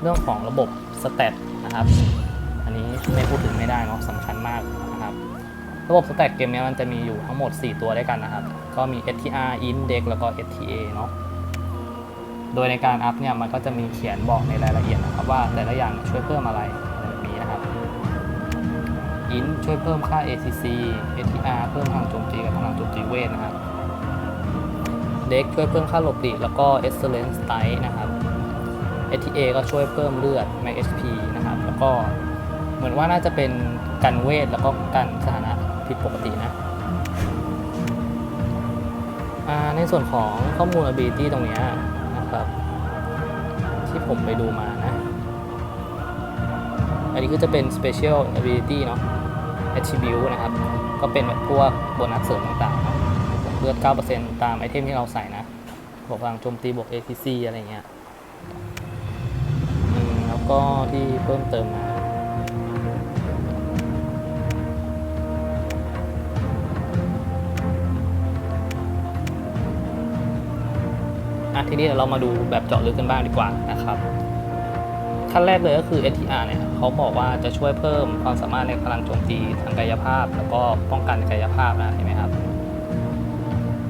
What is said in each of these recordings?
เรื่องของระบบสเตตนะครับ อันนี้ไม่พูดถึงไม่ได้เนาะสำคัญมากนะครับ ระบบสเตตเกมเนี้ยมันจะมีอยู่ทั้งหมด 4 ตัวด้วยกันนะครับ ก็มี STR Index แล้วก็ STA เนาะโดยในการอัพเนี่ยมันก็จะมีเขียนบอกในรายละเอียดนะครับว่าแต่ละอย่างช่วยเพิ่มอะไรแบบนี้นะครับ อินช่วยเพิ่มค่า ACC ATR เพิ่มพลังโจมตีกับพลังโจมตีเวทนะครับเด็กช่วยเพิ่มค่าหลบหลีกแล้วก็ Excellence Style นะครับ ATA ก็ช่วยเพิ่มเลือด Max HP นะครับ แล้วก็เหมือนว่าน่าจะเป็นกันเวท แล้วก็กันสถานะผิดปกตินะ ในส่วนของข้อมูล ability ตรงเนี้ยนะครับ ที่ผมไปดูมานะ อันนี้ก็จะเป็น special ability เนาะ attribute นะครับ ก็เป็นแบบพวกโบนัสเสริมต่างๆเนาะบวกเลือด 9%ตามไอเทมที่เราใส่นะบวกพลังโจมตีบวก APC อะไรเงี้ย ก็ที่เพิ่มเติมมาทีนี้เดี๋ยวเรามาดูแบบเจาะลึกกันบ้างดีกว่านะครับ ขั้นแรกเลยก็คือ STR เนี่ยเขาบอกว่าจะช่วยเพิ่มความสามารถในพลังโจมตีทางกายภาพ แล้วก็ป้องกันกายภาพนะเห็นไหมครับ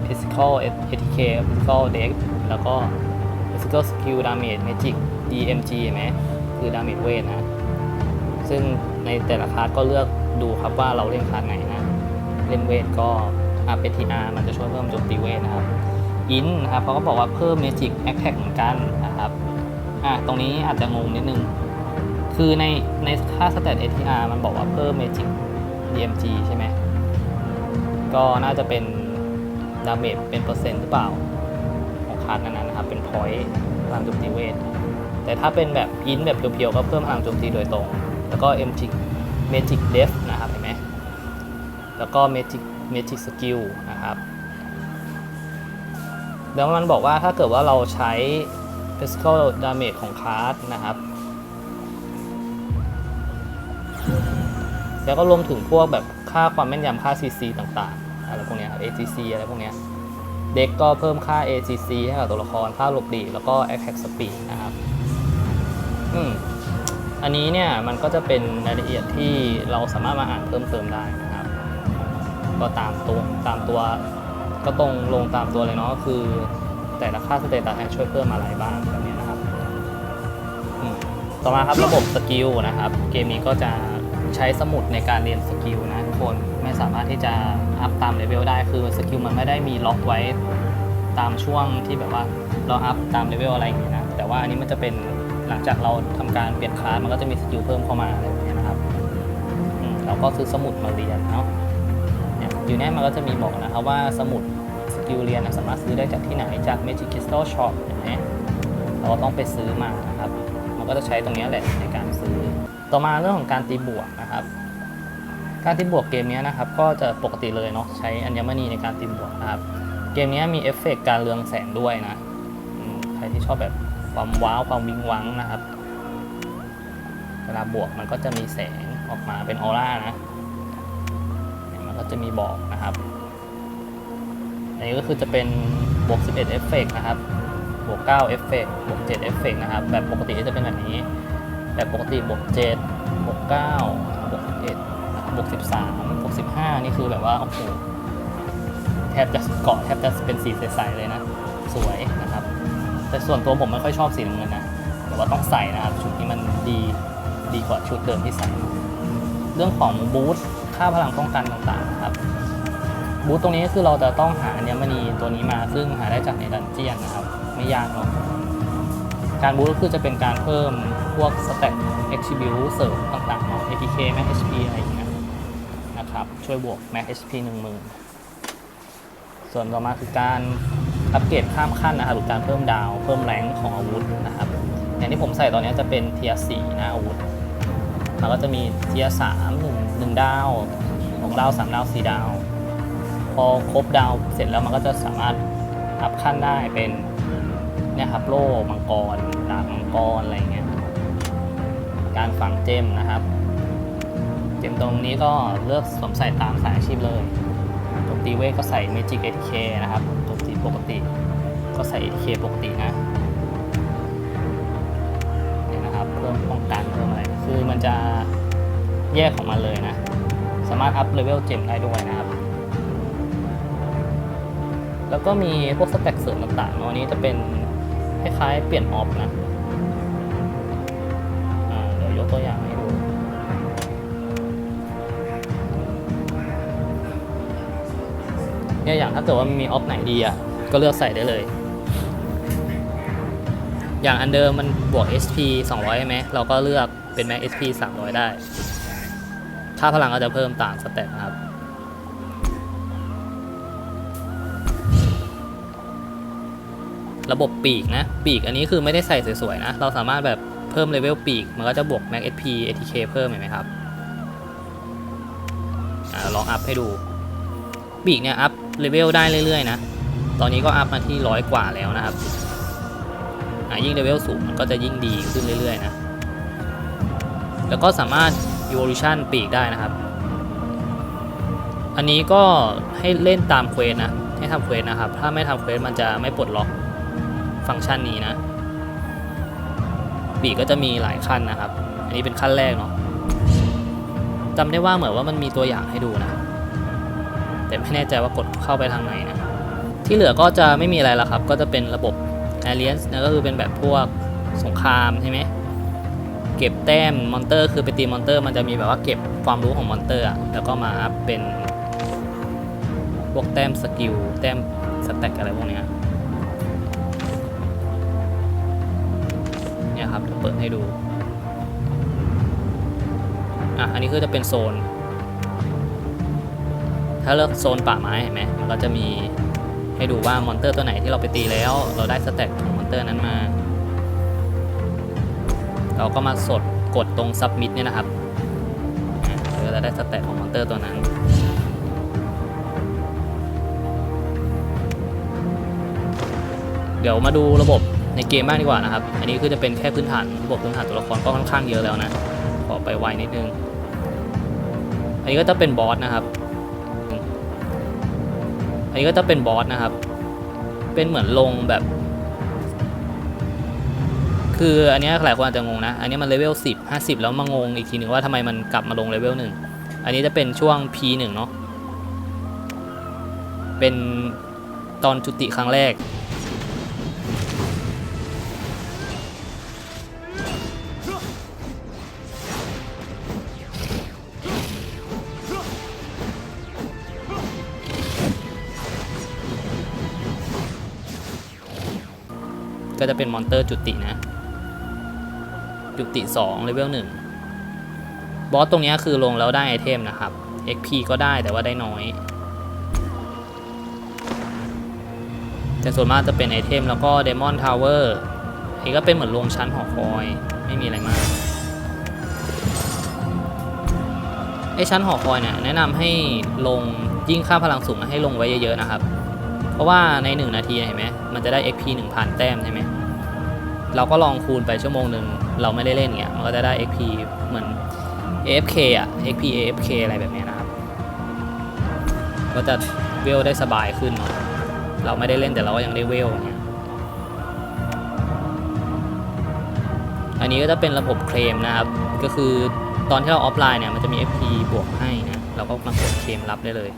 Physical ATK Physical Dex แล้วก็ Physical Skill Damage Magic DMG เห็นไหม คือ Damage เวทนะ ซึ่งในแต่ละคลาสก็เลือกดูครับว่าเราเล่นคลาสไหนนะ เล่นเวทก็ RPTR มันจะช่วยเพิ่มโจมตีเวทนะครับ อินนะครับเขาก็บอกว่าเพิ่ม Magic Attack เหมือนกันนะครับอะตรงนี้อาจจะงงนิดนึง คือในในค่า Stat ATR มันบอกว่าเพิ่ม Magic DMG ใช่ไหม ก็น่าจะเป็นดาเมจเป็นเปอร์เซ็นต์หรือเปล่าของคาร์ดนั้นนะครับ เป็นพอยต์พลังโจมตีเวท แต่ถ้าเป็นแบบอินแบบเพียวๆก็เพิ่มพลังโจมตีโดยตรง แล้วก็ Magic Magic Def นะครับเห็นไหมแล้วก็ Magic Magic Skill นะครับแล้วมันบอกว่าถ้าเกิดว่าเราใช้ physical damage ของคลาสนะครับ แล้วก็รวมถึงพวกแบบค่าความแม่นยำค่า CC ต่างๆ อะไรพวกเนี้ย ACC อะไรพวกเนี้ยเด็กก็เพิ่มค่า ACC ให้กับตัวละคร ค่าหลบหลีแล้วก็ attack speed นะครับ อืมอันนี้เนี่ยมันก็จะเป็นรายละเอียดที่เราสามารถมาอ่านเพิ่มเติมได้นะครับ ก็ตามตัวตามตัวก็ตรงลงตามตัวเลยเนาะคือ แต่ละค่าสเตตัสเนี่ยช่วยเพิ่มอะไรบ้างแบบนี้นะครับอืมต่อมาครับระบบสกิลนะครับ เกมนี้ก็จะใช้สมุดในการเรียนสกิลนะทุกคนไม่สามารถที่จะอัพตามเลเวลได้คือสกิลมันไม่ได้มีล็อกไว้ตามช่วงที่แบบว่าเราอัพตามเลเวลอะไรอย่างนี้นะแต่ว่าอันนี้มันจะเป็น หลังจากเราทำการเปลี่ยนคลาสมันก็จะมีสกิลเพิ่มเข้ามาอะไรแบบนี้นะครับเราก็ซื้อสมุดมาเรียนเนาะเนี่ยอยู่เนี่ยมันก็จะมีบอกนะครับว่าสมุดสกิลเรียนนะสามารถซื้อได้จากที่ไหนจาก Magic Crystal Shop เห็นไหมเราก็ต้องไปซื้อมานะครับ มันก็จะใช้ตรงนี้แหละในการซื้อ ต่อมาเรื่องของการตีบวกนะครับ การตีบวกเกมนี้นะครับก็จะปกติเลยเนาะใช้อัญมณีในการตีบวกนะครับ เกมนี้มีเอฟเฟกต์การเรืองแสงด้วยนะใครที่ชอบแบบ ความว้าวความวิงวังนะครับ เวลาบวกมันก็จะมีแสงออกมาเป็นออร่านะมันก็จะมีบอกนะครับ อันนี้ก็คือจะเป็นบวก 11เอฟเฟกต์นะครับ บวก9เอฟเฟกต์บวก7เอฟเฟกต์นะครับ แบบปกติจะเป็นแบบนี้ แบบปกติบวก7บวก9บวก11นะครับบวก13บวก15 นี่คือแบบว่าโอ้โหแทบจะเกาะแทบจะเป็นสีใสๆเลยนะ สวยนะครับ แต่ส่วนตัวผมไม่ค่อยชอบสีน้ำเงินนะ แต่ว่าต้องใส่นะครับ ชุดนี้มันดีดีกว่าชุดเดิมที่ใส่ เรื่องของบูทค่าพลังป้องกันต่างๆครับ บูธตรงนี้ก็คือเราจะต้องหาอัญมณีตัวนี้มาซึ่งหาได้จากในดันเจียนนะครับ ไม่ยากเนาะการบูธก็คือจะเป็นการเพิ่มพวกสเต็ป attribute เสริมต่างๆเนาะ ATK Max HP อะไรอย่างเงี้ยนะครับ ช่วยบวก Max HP 10,000ส่วนต่อมาคือการ อัปเกรดข้ามขั้นนะครับหรือการเพิ่มดาวเพิ่มแรงของอาวุธนะครับอย่างที่ผมใส่ตอนนี้จะเป็นเทียร์4นะอาวุธมันก็จะมีเทียร์3 1 1ดาว2ดาว3ดาว4ดาว พอครบดาวเสร็จแล้วมันก็จะสามารถอัพขั้นได้เป็นเนี่ยครับโล่มังกรดาบมังกรอะไรเงี้ยการฝังเจมนะครับ เจมตรงนี้ก็เลือกสวมใส่ตามสายอาชีพเลย ตบตีเวทก็ใส่เมจิก 8K นะครับตบตีปกติ ก็ใส่ 8K ปกตินะเนี่ยนะครับเพิ่มป้องกันเพิ่มอะไร คือมันจะแยกของมันเลยนะ สามารถอัพเลเวลเจมได้ด้วยนะครับ แล้วก็มีพวกสแต็กเสริมต่างๆอันนี้จะเป็นคล้ายๆเปลี่ยนออฟนะเดี๋ยวยกตัวอย่าง เนี่ยอย่างถ้าเกิดว่ามีออฟไหนดีอะก็เลือกใส่ได้เลย อย่างอันเดิมมันบวก SP 200ใช่ไหมเราก็เลือกเป็น Max SP 300 ได้ ค่าพลังก็จะเพิ่มตามสเต็ปนะครับระบบปีกนะ ปีกอันนี้คือไม่ได้ใส่สวยๆนะ เราสามารถแบบเพิ่มเลเวลปีก มันก็จะบวก Max SP ATK เพิ่มเห็นไหมครับอลองอัพให้ดู ปีกเนี่ยอัพ เลเวลได้เรื่อยๆนะ ตอนนี้ก็อัพมาที่ร้อยกว่าแล้วนะครับอายิ่งเลเวลสูงมันก็จะยิ่งดีขึ้นเรื่อยๆนะ แล้วก็สามารถ evolution ปีกได้นะครับ อันนี้ก็ให้เล่นตามเควสนะ ให้ทำเควสนะครับ ถ้าไม่ทำเควสมันจะไม่ปลดล็อกฟังก์ชันนี้นะ ปีกก็จะมีหลายขั้นนะครับ อันนี้เป็นขั้นแรกเนาะจำได้ว่าเหมือนว่ามันมีตัวอย่างให้ดูนะ แต่ไม่แน่ใจว่ากดเข้าไปทางไหนนะ ที่เหลือก็จะไม่มีอะไรแล้วครับ ก็จะเป็นระบบ Alliance นะก็คือเป็นแบบพวกสงครามใช่ไหมเก็บแต้มมอนเตอร์ คือไปตีมอนเตอร์ มันจะมีแบบว่าเก็บความรู้ของมอนเตอร์อะแล้วก็มาอัพเป็นพวกแต้มสกิลแต้มสแต็กอะไรพวกเนี้ยเนี่ยครับเดี๋ยวเปิดให้ดูอะอันนี้คือจะเป็นโซน ถ้าเลือกโซนป่าไม้เห็นไหมมันก็จะมีให้ดูว่ามอนเตอร์ตัวไหนที่เราไปตีแล้ว เราได้สแต็กของมอนเตอร์นั้นมา เราก็มาสดกดตรง submit เนี่ยนะครับเราก็จะได้สแต็กของมอนเตอร์ตัวนั้นเดี๋ยวมาดูระบบในเกมบ้างดีกว่านะครับ อันนี้คือจะเป็นแค่พื้นฐานระบบพื้นฐานตัวละครก็ค่อนข้างเยอะแล้วนะ ขอไปไวนิดนึง อันนี้ก็จะเป็นบอสนะครับ อันนี้ก็จะเป็นบอสนะครับ เป็นเหมือนลงแบบ คืออันนี้หลายคนอาจจะงงนะ อันนี้มันเลเวล10 50 แล้วมางงอีกทีหนึ่งว่าทำไมมันกลับมาลงเลเวล1อันนี้จะเป็นช่วง P1 เนาะ เป็นตอนจุติครั้งแรก ก็จะเป็นมอนเตอร์จุตินะ จุติ2เลเวล1บอสตรงนี้คือลงแล้วได้ไอเทมนะครับ XP ก็ได้แต่ว่าได้น้อย แต่ส่วนมากจะเป็นไอเทมแล้วก็เดมอนทาวเวอร์นี่ก็เป็นเหมือนลงชั้นหอคอย ไม่มีอะไรมากไอชั้นหอคอยเนี่ยแนะนำให้ลงยิ่งค่าพลังสูงให้ลงไว้เยอะๆนะครับ เพราะว่าใน 1 นาทีเห็นไหมมันจะได้ XP 1000 แต้มใช่ไหม เราก็ลองคูณไปชั่วโมงหนึ่งเราไม่ได้เล่นเงี้ยมันก็จะได้ XP เหมือน AFK อะ XP AFK อะไรแบบนี้นะครับ ก็จะเวลได้สบายขึ้นเนาะเราไม่ได้เล่นแต่เราก็ยังได้เวลเงี้ยอันนี้ก็จะเป็นระบบเคลมนะครับ ก็คือตอนที่เราออฟไลน์เนี่ยมันจะมี FP บวกให้นะเราก็มากดเคลมรับได้เลย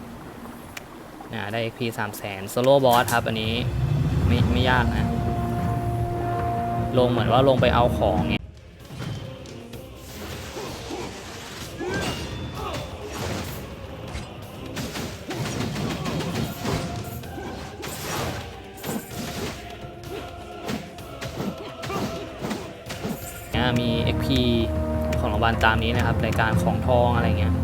นะได้ XP 3 0 0 0 0 0 Solo Boss ครับ อันนี้ไม่ไม่ยากนะ ลงเหมือนว่าลงไปเอาของเนี่ยนะมี XP ของรางวัลตามนี้นะครับรายการของทองอะไรเงี้ย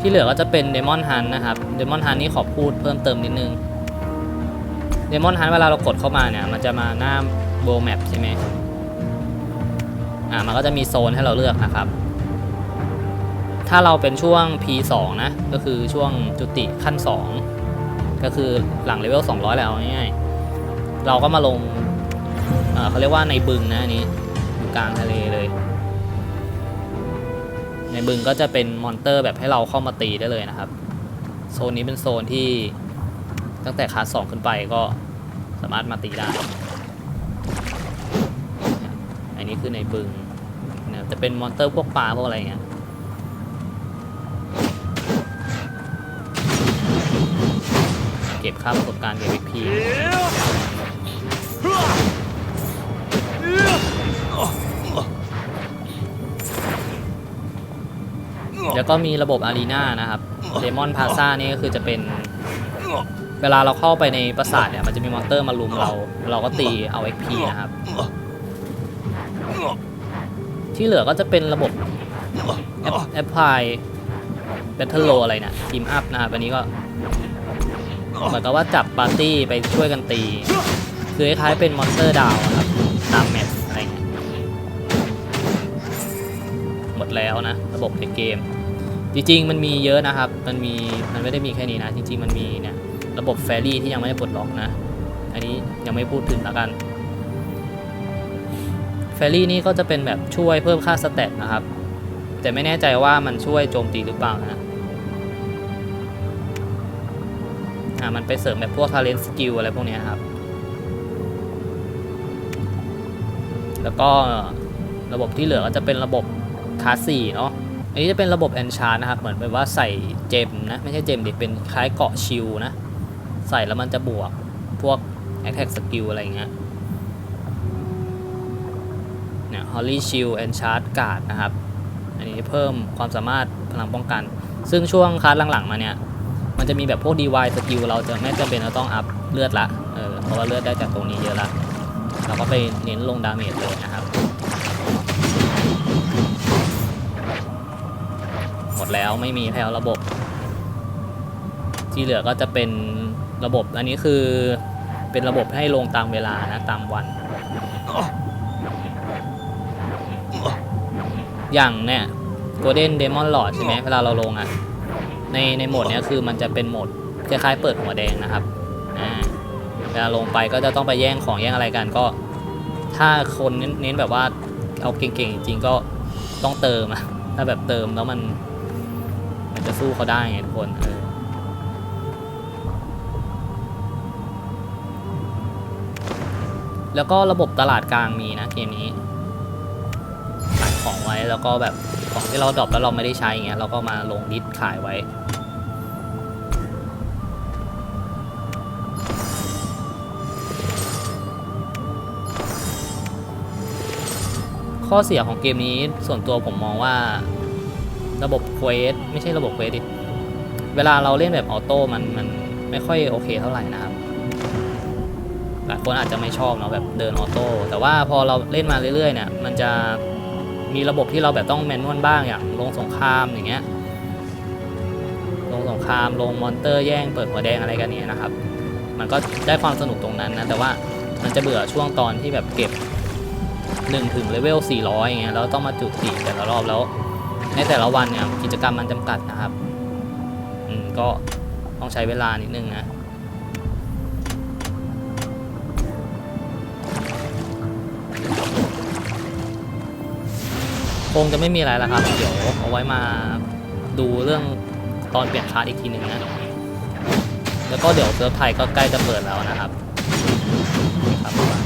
ที่เหลือก็จะเป็นเดมอนฮันนะครับเดมอนฮันนี่ขอพูดเพิ่มเติมนิดนึงเดมอนฮันเวลาเรากดเข้ามาเนี่ย มันจะมาหน้าโบแมปใช่ไหมอ่ามันก็จะมีโซนให้เราเลือกนะครับ ถ้าเราเป็นช่วง P2 นะ ก็คือช่วงจุติขั้น 2 ก็คือหลังเลเวล200 แล้วง่ายๆ เราก็มาลงเอ่อเขาเรียกว่าในบึงนะอันนี้อยู่กลางทะเลเลย ในบึงก็จะเป็นมอนเตอร์แบบให้เราเข้ามาตีได้เลยนะครับ โซนนี้เป็นโซนที่ตั้งแต่คาสองขึ้นไปก็สามารถมาตีได้ อันนี้คือในบึงนี่ยจะเป็นมอนเตอร์พวกปลาพวกอะไรเงี้ยเก็บค่าประสบการณ์เก็บ XP แล้วก็มีระบบอารีนานะครับเดมอนพาซานี่ก็คือจะเป็น เวลาเราเข้าไปในปราสาทเนี่ยมันจะมีมอนเตอร์มาลุมเรา เราก็ตีเอา XP นะครับ ที่เหลือก็จะเป็นระบบแอปพลายแบทเทิลโลอะไรเนี่ยทีมอัพนะครับอันนี้ก็เหมือนกับว่าจับปาร์ตี้ไปช่วยกันตี คือคล้ายๆเป็นมอนสเตอร์ดาวครับตามแมปอะไรเงี้ยหมดแล้วนะ ระบบในเกม จริง ๆ มันมีเยอะนะครับ มันมี มันไม่ได้มีแค่นี้นะ จริง ๆ มันมีเนี่ยระบบแฟรี่ที่ยังไม่ได้ปลดล็อกนะ อันนี้ยังไม่พูดถึงแล้วกัน แฟรี่นี่ก็จะเป็นแบบช่วยเพิ่มค่าสเตตนะครับ แต่ไม่แน่ใจว่ามันช่วยโจมตีหรือเปล่านะ อ่า มันไปเสริมแบบพวก talent skill อะไรพวกนี้ครับ แล้วก็ระบบที่เหลือก็จะเป็นระบบคาสสี่เนาะ อันนี้จะเป็นระบบ enchant นะครับ เหมือนแบบว่าใส่เจมนะ ไม่ใช่เจมดิเป็นคล้ายเกาะชิลนะ ใส่แล้วมันจะบวกพวก attack skill อะไรเงี้ยเนี่ย Holly Shield Enchant Guard นะครับ อันนี้เพิ่มความสามารถพลังป้องกัน ซึ่งช่วงคลาสหลังๆมาเนี่ย มันจะมีแบบพวก DY สกิลเราจะไม่จำเป็นจะต้องอัพเลือดละเออเพราะว่าเลือดได้จากตรงนี้เยอะละเราก็ไปเน้นลงดาเมจเลยนะครับ แล้วไม่มีแล้วระบบ ที่เหลือก็จะเป็นระบบอันนี้คือเป็นระบบให้ลงตามเวลานะตามวัน อย่างเนี่ย Golden Demon Lord ใช่ไหมเวลาเราลงอะในในโหมดเนี้ยคือมันจะเป็นโหมดคล้ายๆเปิดหัวแดงนะครับอ่าเวลาลงไปก็จะต้องไปแย่งของแย่งอะไรกันก็ ถ้าคนเน้นแบบว่าเอาเก่งๆจริงก็ต้องเติมอะถ้าแบบเติมแล้วมัน จะสู้เขาได้ไงทุกคนเออแล้วก็ระบบตลาดกลางมีนะเกมนี้ขายของไว้แล้วก็แบบของที่เราดรอปแล้วเราไม่ได้ใช้เงี้ยเราก็มาลงดิสขายไว้ข้อเสียของเกมนี้ส่วนตัวผมมองว่า ระบบเควสไม่ใช่ระบบเควสดิ เวลาเราเล่นแบบออโต้มันมันไม่ค่อยโอเคเท่าไหร่นะครับหลายคนอาจจะไม่ชอบเนาะแบบเดินออโต้แต่ว่าพอเราเล่นมาเรื่อยๆเนี่ยมันจะมีระบบที่เราแบบต้องแมนนวลบ้างอย่างลงสงครามอย่างเงี้ยลงสงครามลงมอนเตอร์แย่งเปิดหัวแดงอะไรกันเนี่ยนะครับ มันก็ได้ความสนุกตรงนั้นนะแต่ว่ามันจะเบื่อช่วงตอนที่แบบเก็บ1ถึงเลเวล400อย่างเงี้ยแล้วต้องมาจุดติแต่ละรอบแล้ว ในแต่ละวันเนี่ยกิจกรรมมันจำกัดนะครับอืมก็ต้องใช้เวลานิดนึงนะคงจะไม่มีอะไรแล้วครับ เดี๋ยวเอาไว้มาดูเรื่องตอนเปลี่ยนคลาสอีกทีหนึ่งนะ แล้วก็เดี๋ยวเซิร์ฟไทยก็ใกล้จะเปิดแล้วนะครับครับ